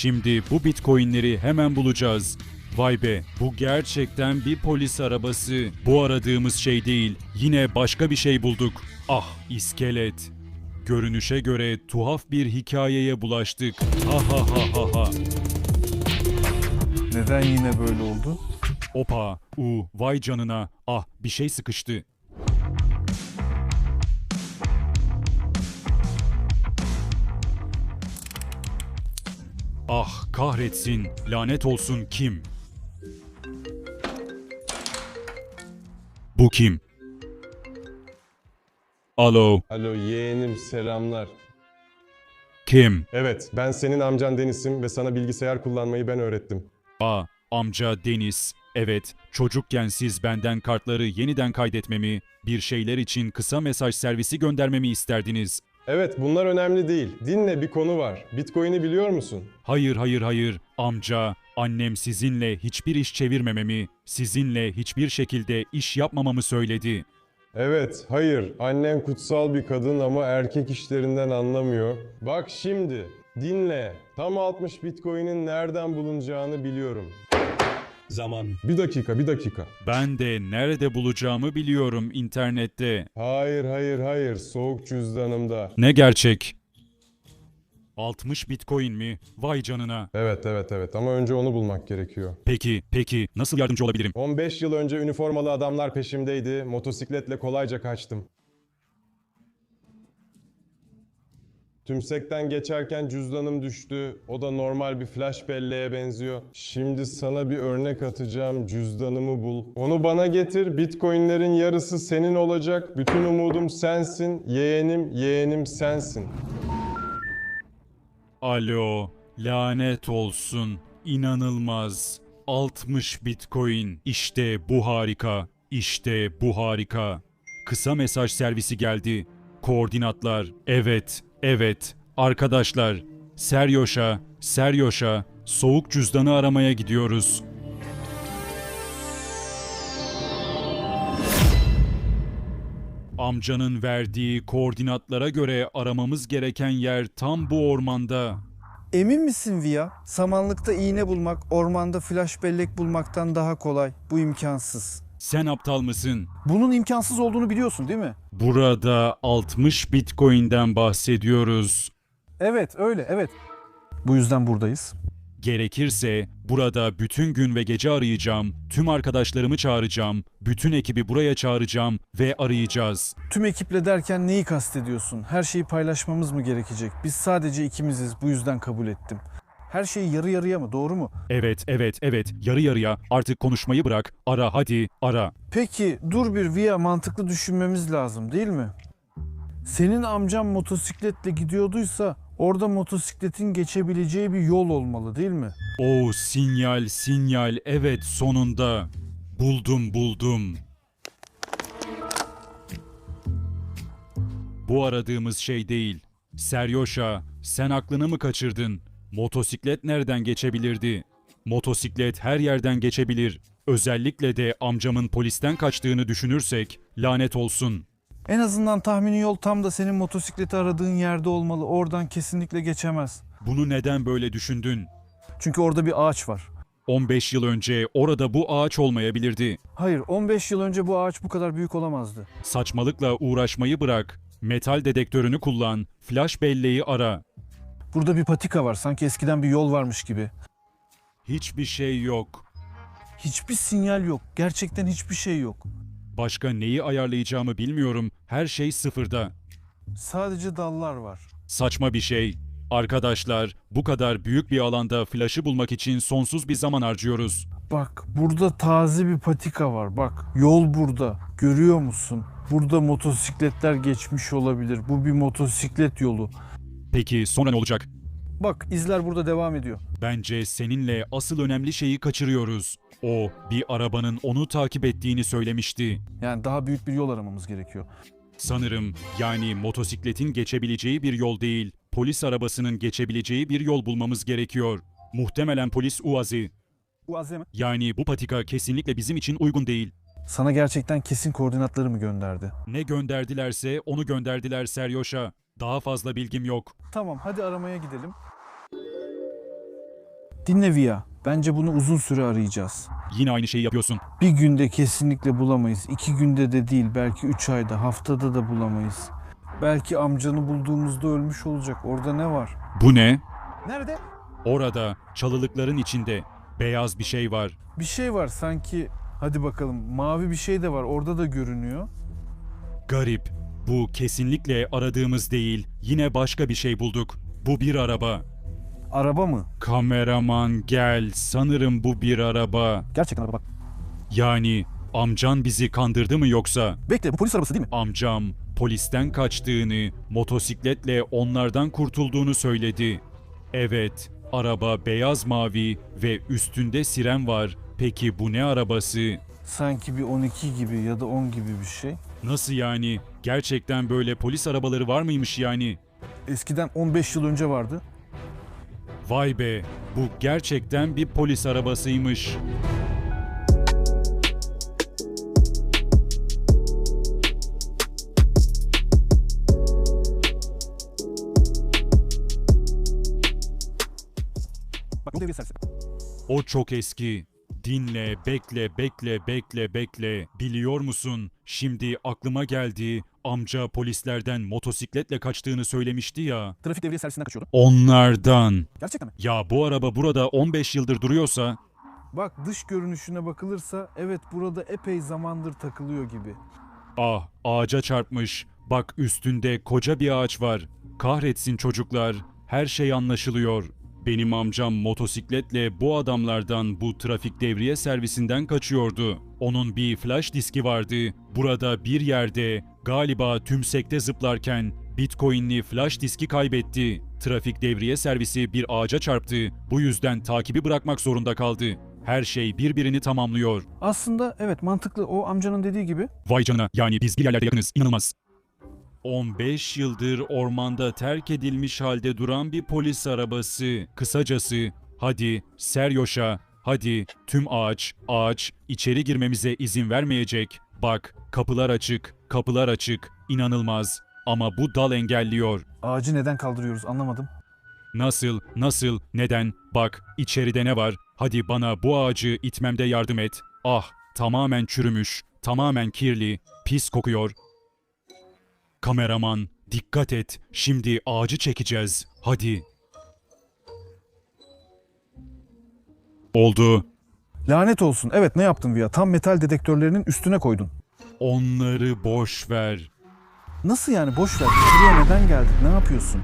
Şimdi bu bitcoinleri hemen bulacağız. Vay be, bu gerçekten bir polis arabası. Bu aradığımız şey değil, yine başka bir şey bulduk. Ah, iskelet. Görünüşe göre tuhaf bir hikayeye bulaştık. Ha ha ha ha ha. Neden yine böyle oldu? Opa, u, vay canına. Ah, bir şey sıkıştı. Ah, kahretsin. Lanet olsun kim? Bu kim? Alo, Alo yeğenim selamlar. kim? Evet ben senin amcan Deniz'im ve sana bilgisayar kullanmayı ben öğrettim. Aa, amca Deniz. Evet, çocukken siz benden kartları yeniden kaydetmemi, bir şeyler için kısa mesaj servisi göndermemi isterdiniz. Evet bunlar önemli değil. Dinle bir konu var. Bitcoin'i biliyor musun? Hayır hayır hayır amca annem sizinle hiçbir iş çevirmememi, sizinle hiçbir şekilde iş yapmamamı söyledi. Evet, hayır. Annen kutsal bir kadın ama erkek işlerinden anlamıyor. Bak şimdi, dinle. Tam 60 Bitcoin'in nereden bulunacağını biliyorum. Zaman. Bir dakika, bir dakika. Ben de nerede bulacağımı biliyorum internette. Hayır, hayır, hayır. Soğuk cüzdanımda. Ne gerçek? 60 bitcoin mi? Vay canına. Evet, evet, evet. Ama önce onu bulmak gerekiyor. Peki, peki nasıl yardımcı olabilirim? 15 yıl önce üniformalı adamlar peşimdeydi. Motosikletle kolayca kaçtım. Tümsekten geçerken cüzdanım düştü. O da normal bir flash belleğe benziyor. Şimdi sana bir örnek atacağım. Cüzdanımı bul. Onu bana getir. Bitcoinlerin yarısı senin olacak. Bütün umudum sensin. Yeğenim, yeğenim sensin. Alo, lanet olsun. İnanılmaz. 60 bitcoin. İşte bu harika. İşte bu harika. Kısa mesaj servisi geldi. Koordinatlar. Evet, evet. Arkadaşlar, Seryoş'a, Seryoş'a soğuk cüzdanı aramaya gidiyoruz. Amcanın verdiği koordinatlara göre aramamız gereken yer tam bu ormanda. Emin misin Via? Samanlıkta iğne bulmak, ormanda flash bellek bulmaktan daha kolay. Bu imkansız. Sen aptal mısın? Bunun imkansız olduğunu biliyorsun değil mi? Burada 60 Bitcoin'den bahsediyoruz. Evet, öyle, evet. Bu yüzden buradayız. Gerekirse burada bütün gün ve gece arayacağım, tüm arkadaşlarımı çağıracağım, bütün ekibi buraya çağıracağım ve arayacağız. Tüm ekiple derken neyi kastediyorsun? Her şeyi paylaşmamız mı gerekecek? Biz sadece ikimiziz, bu yüzden kabul ettim. Her şeyi yarı yarıya mı, doğru mu? Evet, evet, evet, yarı yarıya artık konuşmayı bırak, ara hadi, ara. Peki, dur bir Via mantıklı düşünmemiz lazım değil mi? Senin amcan motosikletle gidiyorduysa orada motosikletin geçebileceği bir yol olmalı değil mi? O sinyal, sinyal, evet sonunda. Buldum, buldum. Bu aradığımız şey değil. Seryoşa, sen aklını mı kaçırdın? Motosiklet nereden geçebilirdi? Motosiklet her yerden geçebilir. Özellikle de amcamın polisten kaçtığını düşünürsek lanet olsun. En azından tahmini yol tam da senin motosikleti aradığın yerde olmalı. Oradan kesinlikle geçemez. Bunu neden böyle düşündün? Çünkü orada bir ağaç var. 15 yıl önce orada bu ağaç olmayabilirdi. Hayır, 15 yıl önce bu ağaç bu kadar büyük olamazdı. Saçmalıkla uğraşmayı bırak. Metal dedektörünü kullan. Flash belleği ara. Burada bir patika var. Sanki eskiden bir yol varmış gibi. Hiçbir şey yok. Hiçbir sinyal yok. Gerçekten hiçbir şey yok. Başka neyi ayarlayacağımı bilmiyorum. Her şey sıfırda. Sadece dallar var. Saçma bir şey. Arkadaşlar, bu kadar büyük bir alanda flaşı bulmak için sonsuz bir zaman harcıyoruz. Bak, burada taze bir patika var. Bak, yol burada. Görüyor musun? Burada motosikletler geçmiş olabilir. Bu bir motosiklet yolu. Peki sonra ne olacak? Bak, izler burada devam ediyor. Bence seninle asıl önemli şeyi kaçırıyoruz. O, bir arabanın onu takip ettiğini söylemişti. Yani daha büyük bir yol aramamız gerekiyor. Sanırım yani motosikletin geçebileceği bir yol değil, polis arabasının geçebileceği bir yol bulmamız gerekiyor. Muhtemelen polis Uaz'i. Bu azem. Yani bu patika kesinlikle bizim için uygun değil. Sana gerçekten kesin koordinatları mı gönderdi? Ne gönderdilerse onu gönderdiler Seryoş'a. Daha fazla bilgim yok. Tamam, hadi aramaya gidelim. Dinle Via. Bence bunu uzun süre arayacağız. Yine aynı şeyi yapıyorsun. Bir günde kesinlikle bulamayız. İki günde de değil. Belki üç ayda, haftada da bulamayız. Belki amcanı bulduğumuzda ölmüş olacak. Orada ne var? Bu ne? Nerede? Orada çalılıkların içinde beyaz bir şey var. Bir şey var sanki. Hadi bakalım. Mavi bir şey de var. Orada da görünüyor. Garip. Bu kesinlikle aradığımız değil. Yine başka bir şey bulduk. Bu bir araba. Araba mı? Kameraman gel. Sanırım bu bir araba. Gerçekten araba bak. Yani amcan bizi kandırdı mı yoksa? Bekle bu polis arabası değil mi? Amcam polisten kaçtığını, motosikletle onlardan kurtulduğunu söyledi. Evet, araba beyaz mavi ve üstünde siren var. Peki bu ne arabası? Sanki bir 12 gibi ya da 10 gibi bir şey. Nasıl yani? Gerçekten böyle polis arabaları var mıymış yani? Eskiden 15 yıl önce vardı. Vay be, bu gerçekten bir polis arabasıymış. O çok eski. Dinle, bekle, bekle, bekle, bekle. Biliyor musun? Şimdi aklıma geldi. Amca polislerden motosikletle kaçtığını söylemişti ya. Trafik devriye servisinden kaçıyordu. Onlardan. Gerçekten mi? Ya bu araba burada 15 yıldır duruyorsa Bak dış görünüşüne bakılırsa evet burada epey zamandır takılıyor gibi. ah ağaca çarpmış. Bak üstünde koca bir ağaç var. Kahretsin çocuklar. Her şey anlaşılıyor. Benim amcam motosikletle bu adamlardan bu trafik devriye servisinden kaçıyordu. Onun bir flash diski vardı. Burada bir yerde galiba tümsekte zıplarken Bitcoin'li flash diski kaybetti. Trafik devriye servisi bir ağaca çarptı. Bu yüzden takibi bırakmak zorunda kaldı. Her şey birbirini tamamlıyor. Aslında evet mantıklı o amcanın dediği gibi. Vay canına yani biz bir yerlerde yakınız inanılmaz. 15 yıldır ormanda terk edilmiş halde duran bir polis arabası. Kısacası hadi Seryoş'a hadi tüm ağaç ağaç içeri girmemize izin vermeyecek. Bak kapılar açık kapılar açık inanılmaz ama bu dal engelliyor. Ağacı neden kaldırıyoruz anlamadım. Nasıl, nasıl, neden? Bak, içeride ne var? Hadi bana bu ağacı itmemde yardım et. Ah, tamamen çürümüş, tamamen kirli, pis kokuyor. Kameraman, dikkat et. Şimdi ağacı çekeceğiz. Hadi. Oldu. Lanet olsun. Evet ne yaptın Via? Tam metal dedektörlerinin üstüne koydun. Onları boş ver. Nasıl yani boş ver. Şuraya neden geldik? Ne yapıyorsun?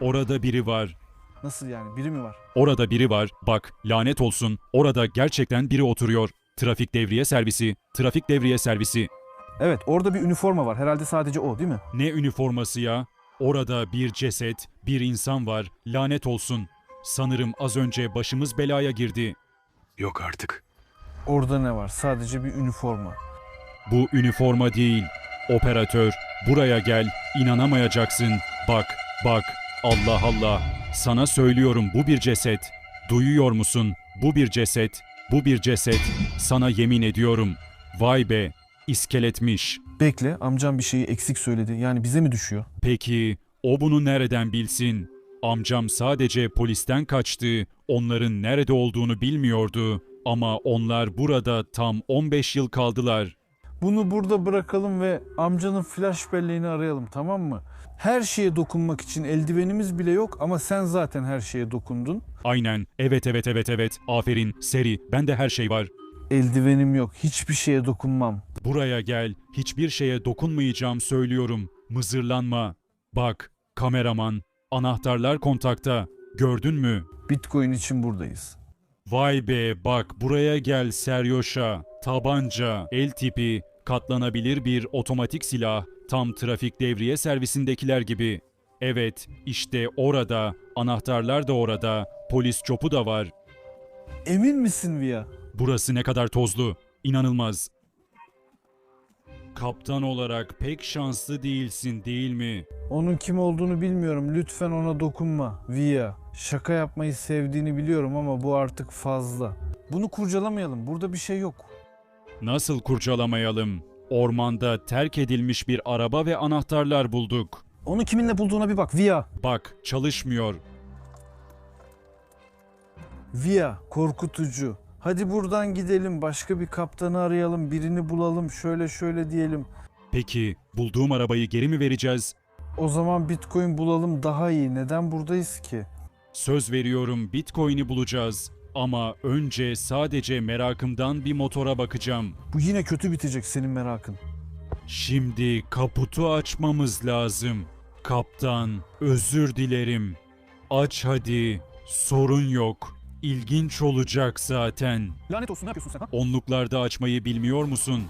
Orada biri var. Nasıl yani? Biri mi var? Orada biri var. Bak, lanet olsun. Orada gerçekten biri oturuyor. Trafik devriye servisi, trafik devriye servisi. Evet orada bir üniforma var. Herhalde sadece o değil mi? Ne üniforması ya? Orada bir ceset, bir insan var. Lanet olsun. Sanırım az önce başımız belaya girdi. Yok artık. Orada ne var? Sadece bir üniforma. Bu üniforma değil. Operatör, buraya gel. İnanamayacaksın. Bak, bak. Allah Allah. Sana söylüyorum bu bir ceset. Duyuyor musun? Bu bir ceset. Bu bir ceset. Sana yemin ediyorum. Vay be. İskeletmiş. Bekle amcam bir şeyi eksik söyledi. Yani bize mi düşüyor? Peki o bunu nereden bilsin? Amcam sadece polisten kaçtı. Onların nerede olduğunu bilmiyordu. Ama onlar burada tam 15 yıl kaldılar. Bunu burada bırakalım ve amcanın flash belleğini arayalım tamam mı? Her şeye dokunmak için eldivenimiz bile yok ama sen zaten her şeye dokundun. Aynen. Evet evet evet evet. Aferin. Seri. Bende her şey var. Eldivenim yok. Hiçbir şeye dokunmam. Buraya gel. Hiçbir şeye dokunmayacağım söylüyorum. Mızırlanma. Bak. Kameraman. Anahtarlar kontakta. Gördün mü? Bitcoin için buradayız. Vay be bak buraya gel Seryoş'a. Tabanca, el tipi, katlanabilir bir otomatik silah, tam trafik devriye servisindekiler gibi. Evet, işte orada, anahtarlar da orada, polis çopu da var. Emin misin Via? Burası ne kadar tozlu, inanılmaz. Kaptan olarak pek şanslı değilsin değil mi? Onun kim olduğunu bilmiyorum. Lütfen ona dokunma. Via. Şaka yapmayı sevdiğini biliyorum ama bu artık fazla. Bunu kurcalamayalım. Burada bir şey yok. Nasıl kurcalamayalım? Ormanda terk edilmiş bir araba ve anahtarlar bulduk. Onu kiminle bulduğuna bir bak. Via. Bak, çalışmıyor. Via korkutucu. Hadi buradan gidelim başka bir kaptanı arayalım birini bulalım şöyle şöyle diyelim. Peki bulduğum arabayı geri mi vereceğiz? O zaman bitcoin bulalım daha iyi. Neden buradayız ki? Söz veriyorum Bitcoin'i bulacağız. Ama önce sadece merakımdan bir motora bakacağım. Bu yine kötü bitecek senin merakın. Şimdi kaputu açmamız lazım. Kaptan, özür dilerim. Aç hadi. Sorun yok. İlginç olacak zaten. Lanet olsun ne yapıyorsun sen ha? Onluklarda açmayı bilmiyor musun?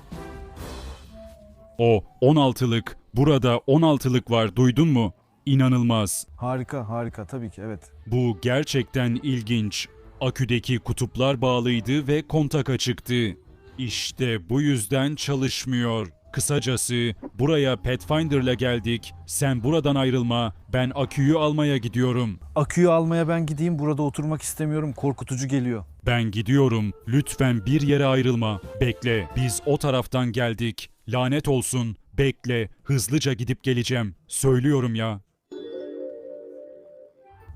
O 16'lık. Burada 16'lık var duydun mu? İnanılmaz. Harika harika tabii ki evet. Bu gerçekten ilginç. Aküdeki kutuplar bağlıydı ve kontak açıktı. İşte bu yüzden çalışmıyor. Kısacası buraya Pathfinder'la geldik. Sen buradan ayrılma. Ben aküyü almaya gidiyorum. Aküyü almaya ben gideyim burada oturmak istemiyorum korkutucu geliyor. Ben gidiyorum. Lütfen bir yere ayrılma. Bekle. Biz o taraftan geldik. Lanet olsun. Bekle. Hızlıca gidip geleceğim. Söylüyorum ya.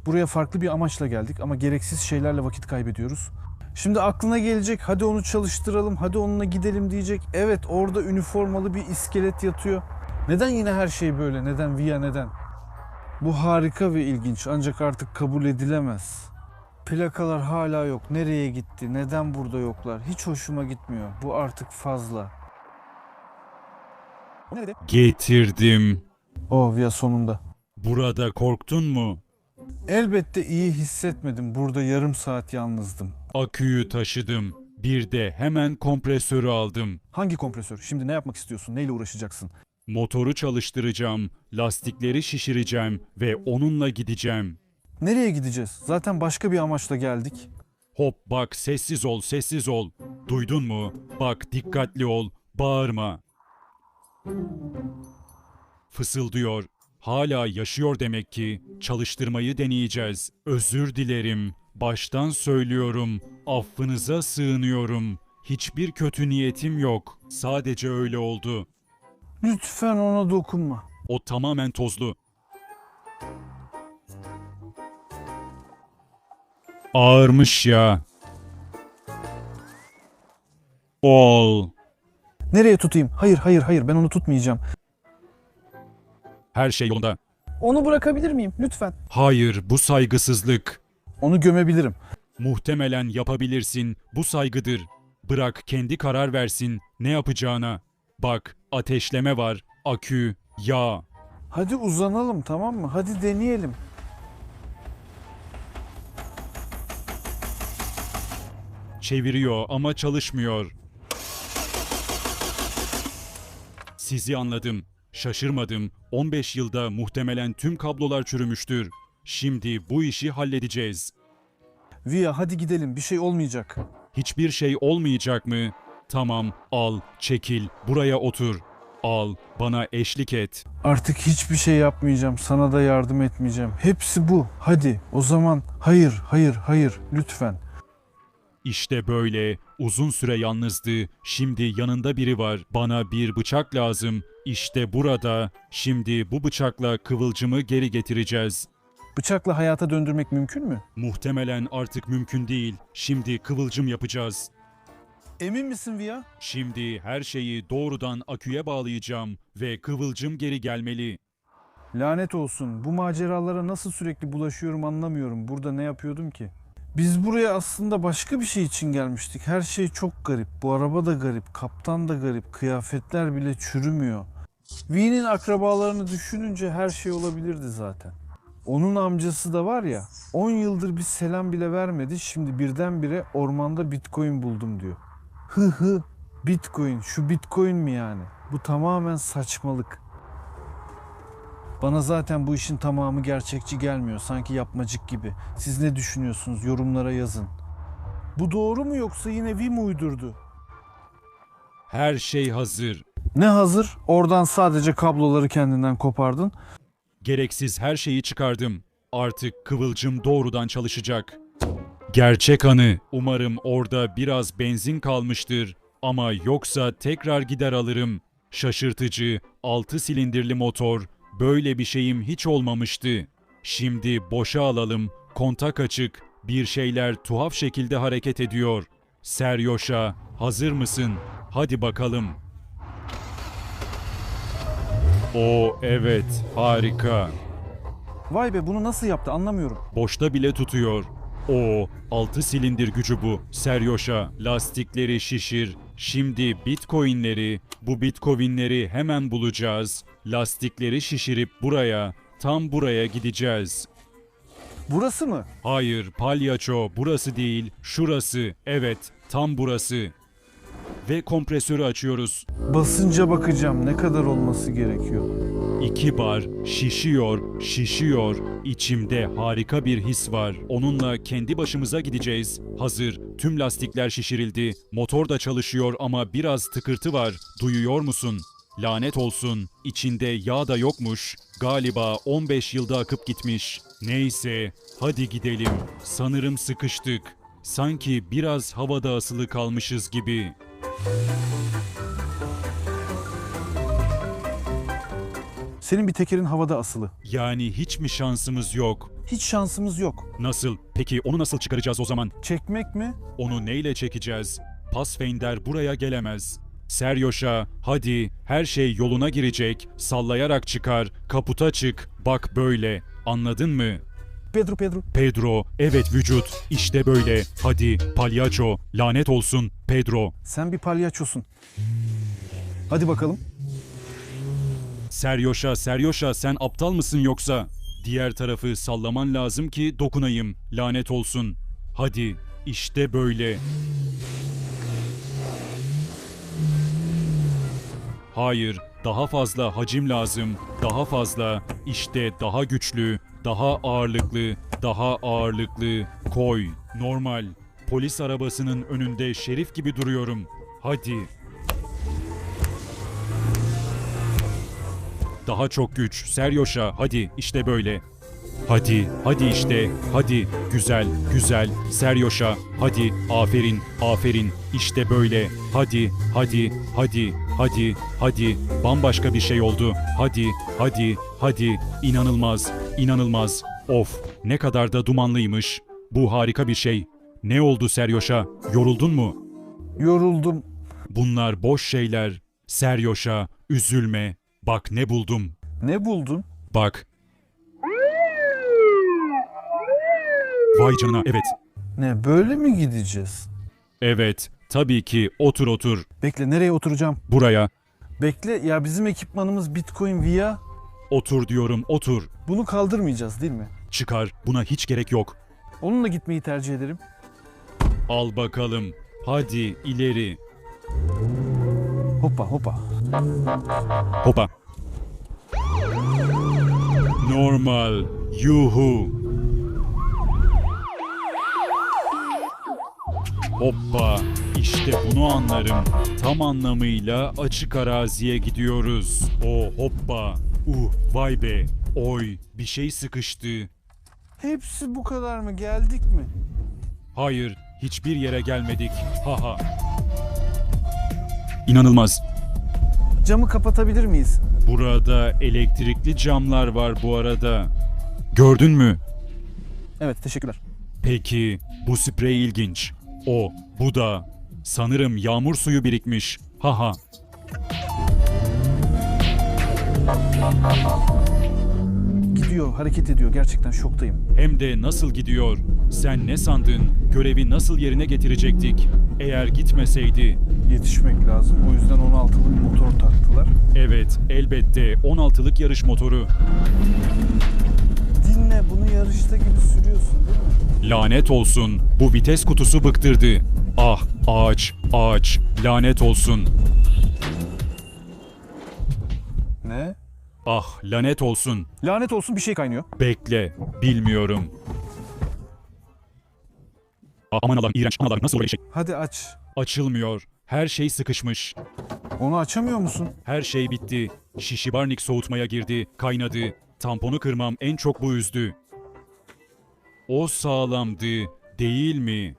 Buraya farklı bir amaçla geldik ama gereksiz şeylerle vakit kaybediyoruz. Şimdi aklına gelecek hadi onu çalıştıralım hadi onunla gidelim diyecek. Evet orada üniformalı bir iskelet yatıyor. Neden yine her şey böyle? Neden Via neden? Bu harika ve ilginç ancak artık kabul edilemez. Plakalar hala yok. Nereye gitti? Neden burada yoklar? Hiç hoşuma gitmiyor. Bu artık fazla. Bu ne dedi? Getirdim. Oh Via sonunda. Burada korktun mu? Elbette iyi hissetmedim. Burada yarım saat yalnızdım. Aküyü taşıdım. Bir de hemen kompresörü aldım. Hangi kompresör? Şimdi ne yapmak istiyorsun? Neyle uğraşacaksın? Motoru çalıştıracağım, lastikleri şişireceğim ve onunla gideceğim. Nereye gideceğiz? Zaten başka bir amaçla geldik. Hop bak sessiz ol, sessiz ol. Duydun mu? Bak dikkatli ol, bağırma. Fısıldıyor. Hala yaşıyor demek ki. Çalıştırmayı deneyeceğiz. Özür dilerim. Baştan söylüyorum. Affınıza sığınıyorum. Hiçbir kötü niyetim yok. Sadece öyle oldu. Lütfen ona dokunma. O tamamen tozlu. Ağırmış ya. Ol. Nereye tutayım? Hayır, hayır, hayır. Ben onu tutmayacağım. Her şey yolunda. Onu bırakabilir miyim? Lütfen. Hayır, bu saygısızlık. Onu gömebilirim. Muhtemelen yapabilirsin. Bu saygıdır. Bırak kendi karar versin ne yapacağına. Bak, ateşleme var, akü, yağ. Hadi uzanalım tamam mı? Hadi deneyelim. Çeviriyor ama çalışmıyor. Sizi anladım. Şaşırmadım. 15 yılda muhtemelen tüm kablolar çürümüştür. Şimdi bu işi halledeceğiz. Via hadi gidelim. Bir şey olmayacak. Hiçbir şey olmayacak mı? Tamam, al, çekil, buraya otur. Al, bana eşlik et. Artık hiçbir şey yapmayacağım. Sana da yardım etmeyeceğim. Hepsi bu. Hadi. O zaman hayır, hayır, hayır. Lütfen. İşte böyle uzun süre yalnızdı. Şimdi yanında biri var. Bana bir bıçak lazım. İşte burada. Şimdi bu bıçakla kıvılcımı geri getireceğiz. Bıçakla hayata döndürmek mümkün mü? Muhtemelen artık mümkün değil. Şimdi kıvılcım yapacağız. Emin misin Via? Şimdi her şeyi doğrudan aküye bağlayacağım ve kıvılcım geri gelmeli. Lanet olsun. Bu maceralara nasıl sürekli bulaşıyorum anlamıyorum. Burada ne yapıyordum ki? Biz buraya aslında başka bir şey için gelmiştik. Her şey çok garip. Bu araba da garip, kaptan da garip, kıyafetler bile çürümüyor. V'nin akrabalarını düşününce her şey olabilirdi zaten. Onun amcası da var ya, 10 yıldır bir selam bile vermedi. Şimdi birdenbire ormanda bitcoin buldum diyor. Hı hı. Bitcoin, şu bitcoin mi yani? Bu tamamen saçmalık. Bana zaten bu işin tamamı gerçekçi gelmiyor. Sanki yapmacık gibi. Siz ne düşünüyorsunuz? Yorumlara yazın. Bu doğru mu yoksa yine Vi mi uydurdu? Her şey hazır. Ne hazır? Oradan sadece kabloları kendinden kopardın. Gereksiz her şeyi çıkardım. Artık kıvılcım doğrudan çalışacak. Gerçek anı. Umarım orada biraz benzin kalmıştır. Ama yoksa tekrar gider alırım. Şaşırtıcı, 6 silindirli motor. Böyle bir şeyim hiç olmamıştı. Şimdi boşa alalım. Kontak açık. Bir şeyler tuhaf şekilde hareket ediyor. Seryoşa, hazır mısın? Hadi bakalım. O evet, harika. Vay be bunu nasıl yaptı anlamıyorum. Boşta bile tutuyor. O 6 silindir gücü bu. Seryoşa, lastikleri şişir. Şimdi bitcoinleri, bu bitcoinleri hemen bulacağız. Lastikleri şişirip buraya, tam buraya gideceğiz. Burası mı? Hayır, palyaço, burası değil, şurası. Evet, tam burası. Ve kompresörü açıyoruz. Basınca bakacağım ne kadar olması gerekiyor. İki bar şişiyor, şişiyor. İçimde harika bir his var. Onunla kendi başımıza gideceğiz. Hazır, tüm lastikler şişirildi. Motor da çalışıyor ama biraz tıkırtı var. Duyuyor musun? Lanet olsun. İçinde yağ da yokmuş. Galiba 15 yılda akıp gitmiş. Neyse, hadi gidelim. Sanırım sıkıştık. Sanki biraz havada asılı kalmışız gibi. Senin bir tekerin havada asılı. Yani hiç mi şansımız yok? Hiç şansımız yok. Nasıl? Peki onu nasıl çıkaracağız o zaman? Çekmek mi? Onu neyle çekeceğiz? Pathfinder buraya gelemez. Seryoş'a, hadi her şey yoluna girecek, sallayarak çıkar, kaputa çık, bak böyle, anladın mı? Pedro Pedro. Pedro, evet vücut, işte böyle, hadi, palyaço, lanet olsun, Pedro. Sen bir palyaçosun. Hadi bakalım. Seryoş'a, Seryoş'a sen aptal mısın yoksa? Diğer tarafı sallaman lazım ki dokunayım, lanet olsun. Hadi, işte böyle. Hayır, daha fazla hacim lazım. Daha fazla, işte daha güçlü, daha ağırlıklı, daha ağırlıklı. Koy, normal. Polis arabasının önünde şerif gibi duruyorum. Hadi. Daha çok güç. Seryoş'a hadi işte böyle. Hadi, hadi işte, hadi, güzel, güzel, Seryoş'a, hadi, aferin, aferin, işte böyle, hadi, hadi, hadi, hadi, hadi, bambaşka bir şey oldu, hadi, hadi, hadi, inanılmaz, inanılmaz, of, ne kadar da dumanlıymış, bu harika bir şey. Ne oldu Seryoş'a, yoruldun mu? Yoruldum. Bunlar boş şeyler, Seryoş'a, üzülme, bak ne buldum, Ne buldun? bak. Vay canına, evet. Ne böyle mi gideceğiz? Evet, tabii ki otur otur. Bekle nereye oturacağım? Buraya Bekle ya bizim ekipmanımız Bitcoin Via. otur diyorum, otur. Bunu kaldırmayacağız değil mi? Çıkar, buna hiç gerek yok. Onunla gitmeyi tercih ederim. Al bakalım. Hadi ileri. Hoppa hoppa. Hopa. Normal. Yuhu. Hoppa. İşte bunu anlarım. Tam anlamıyla açık araziye gidiyoruz. O hoppa. Uh vay be. Oy bir şey sıkıştı. Hepsi bu kadar mı? Geldik mi? Hayır, hiçbir yere gelmedik. Haha. İnanılmaz. Camı kapatabilir miyiz? Burada elektrikli camlar var bu arada. Gördün mü? Evet teşekkürler. Peki, bu sprey ilginç. O, bu da. Sanırım yağmur suyu birikmiş. Haha. Gidiyor, hareket ediyor. Gerçekten şoktayım. Hem de nasıl gidiyor? Sen ne sandın? Görevi nasıl yerine getirecektik? Eğer gitmeseydi. Yetişmek lazım. O yüzden 16'lık motor taktılar. Evet, elbette 16'lık yarış motoru. Dinle bunu yarışta gibi sürüyorsun değil mi? Lanet olsun. Bu vites kutusu bıktırdı. Ah, ağaç, ağaç. Lanet olsun. Ne? Ah, lanet olsun. Lanet olsun bir şey kaynıyor. Bekle, bilmiyorum. Ah, aman Allah'ım, iğrenç. Aman Allah'ım, nasıl böyle şey? Hadi aç. Açılmıyor. Her şey sıkışmış. Onu açamıyor musun? Her şey bitti. Şişibarnik soğutmaya girdi, kaynadı. Tamponu kırmam en çok bu üzdü. O sağlamdı, değil mi?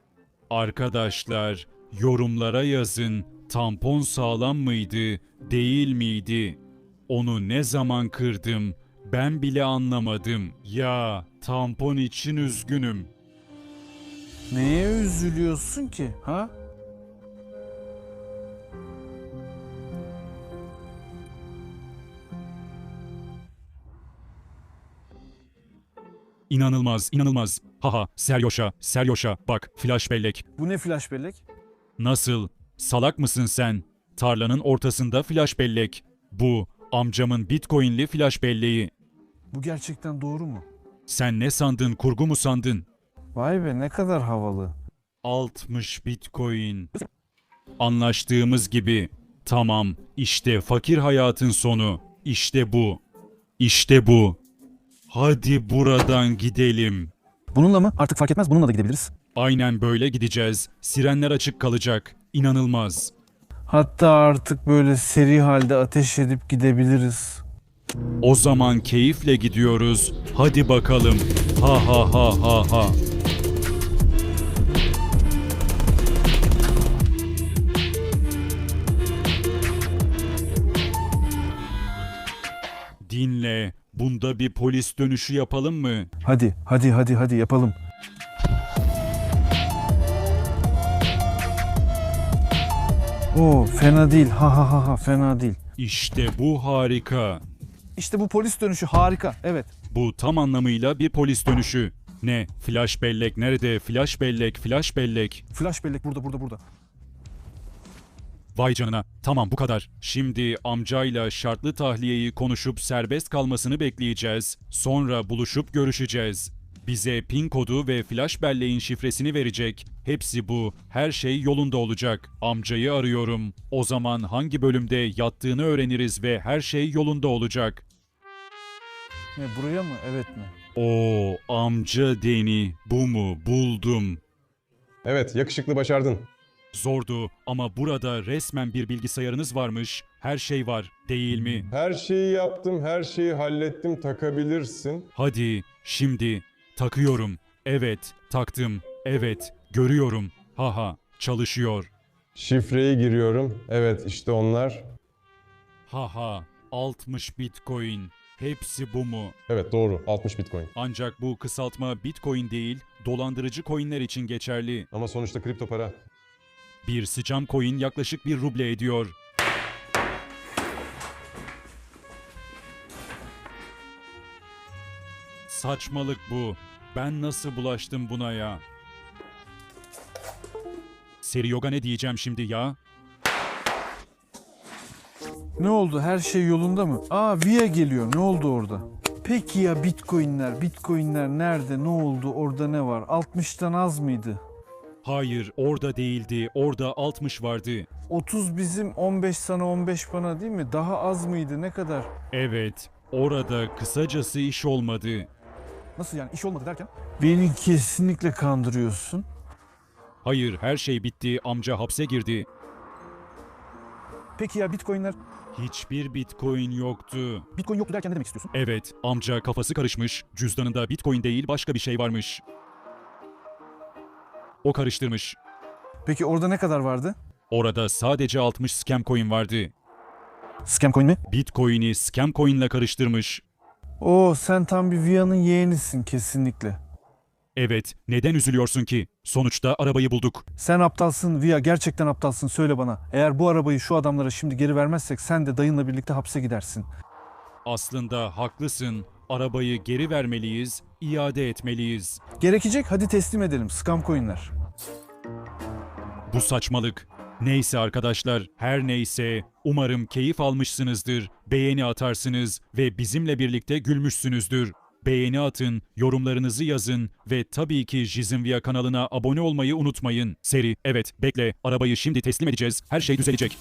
Arkadaşlar, yorumlara yazın. Tampon sağlam mıydı, değil miydi? Onu ne zaman kırdım? Ben bile anlamadım. Ya, tampon için üzgünüm. Neye üzülüyorsun ki? Ha? İnanılmaz, inanılmaz. Haha, Seryoş'a, Seryoş'a. Bak, flash bellek. Bu ne flash bellek? Nasıl? Salak mısın sen? Tarlanın ortasında flash bellek. Bu, amcamın bitcoinli flash belleği. Bu gerçekten doğru mu? Sen ne sandın, kurgu mu sandın? Vay be ne kadar havalı. 60 bitcoin. Anlaştığımız gibi. Tamam, işte fakir hayatın sonu. İşte bu. İşte bu. Hadi buradan gidelim. Bununla mı? Artık fark etmez bununla da gidebiliriz. Aynen böyle gideceğiz. Sirenler açık kalacak. İnanılmaz. Hatta artık böyle seri halde ateş edip gidebiliriz. O zaman keyifle gidiyoruz. Hadi bakalım. Ha ha ha ha ha. Bunda bir polis dönüşü yapalım mı? Hadi, hadi, hadi, hadi yapalım. Oo, fena değil. Ha ha ha ha, fena değil. İşte bu harika. İşte bu polis dönüşü harika. Evet. Bu tam anlamıyla bir polis dönüşü. Ne? Flash bellek nerede? Flash bellek, flash bellek. Flash bellek burada, burada, burada. Vay canına. Tamam bu kadar. Şimdi amcayla şartlı tahliyeyi konuşup serbest kalmasını bekleyeceğiz. Sonra buluşup görüşeceğiz. Bize pin kodu ve flash belleğin şifresini verecek. Hepsi bu. Her şey yolunda olacak. Amcayı arıyorum. O zaman hangi bölümde yattığını öğreniriz ve her şey yolunda olacak. Ne, buraya mı? Evet mi? O amca Deni. Bu mu? Buldum. Evet, yakışıklı başardın. Zordu ama burada resmen bir bilgisayarınız varmış. Her şey var, değil mi? Her şeyi yaptım, her şeyi hallettim, takabilirsin. Hadi, şimdi takıyorum. Evet, taktım. Evet, görüyorum. Haha, çalışıyor. Şifreyi giriyorum. Evet, işte onlar. Haha, 60 Bitcoin. Hepsi bu mu? Evet, doğru. 60 Bitcoin. Ancak bu kısaltma Bitcoin değil, dolandırıcı coinler için geçerli. Ama sonuçta kripto para. Bir sıcam coin yaklaşık bir ruble ediyor. Saçmalık bu. Ben nasıl bulaştım buna ya? Seri yoga ne diyeceğim şimdi ya? Ne oldu? Her şey yolunda mı? Aa Via geliyor. Ne oldu orada? Peki ya Bitcoin'ler? Bitcoin'ler nerede? Ne oldu? Orada ne var? 60'tan az mıydı? Hayır, orada değildi. Orada 60 vardı. 30 bizim 15 sana 15 bana değil mi? Daha az mıydı? Ne kadar? Evet, orada kısacası iş olmadı. Nasıl yani? İş olmadı derken? Beni kesinlikle kandırıyorsun. Hayır, her şey bitti. Amca hapse girdi. Peki ya Bitcoin'ler? Hiçbir Bitcoin yoktu. Bitcoin yoktu derken ne demek istiyorsun? Evet, amca kafası karışmış. Cüzdanında Bitcoin değil başka bir şey varmış. O karıştırmış. Peki orada ne kadar vardı? Orada sadece 60 scam coin vardı. Scam coin mi? Bitcoin'i scam coin'le karıştırmış. Oo sen tam bir Via'nın yeğenisin kesinlikle. Evet, neden üzülüyorsun ki? Sonuçta arabayı bulduk. Sen aptalsın Via gerçekten aptalsın söyle bana. Eğer bu arabayı şu adamlara şimdi geri vermezsek sen de dayınla birlikte hapse gidersin. Aslında haklısın. Arabayı geri vermeliyiz, iade etmeliyiz. Gerekecek hadi teslim edelim scam coinler. Bu saçmalık. Neyse arkadaşlar, her neyse. Umarım keyif almışsınızdır, beğeni atarsınız ve bizimle birlikte gülmüşsünüzdür. Beğeni atın, yorumlarınızı yazın ve tabii ki Jizimvia kanalına abone olmayı unutmayın. Seri, evet bekle, arabayı şimdi teslim edeceğiz, her şey düzelecek.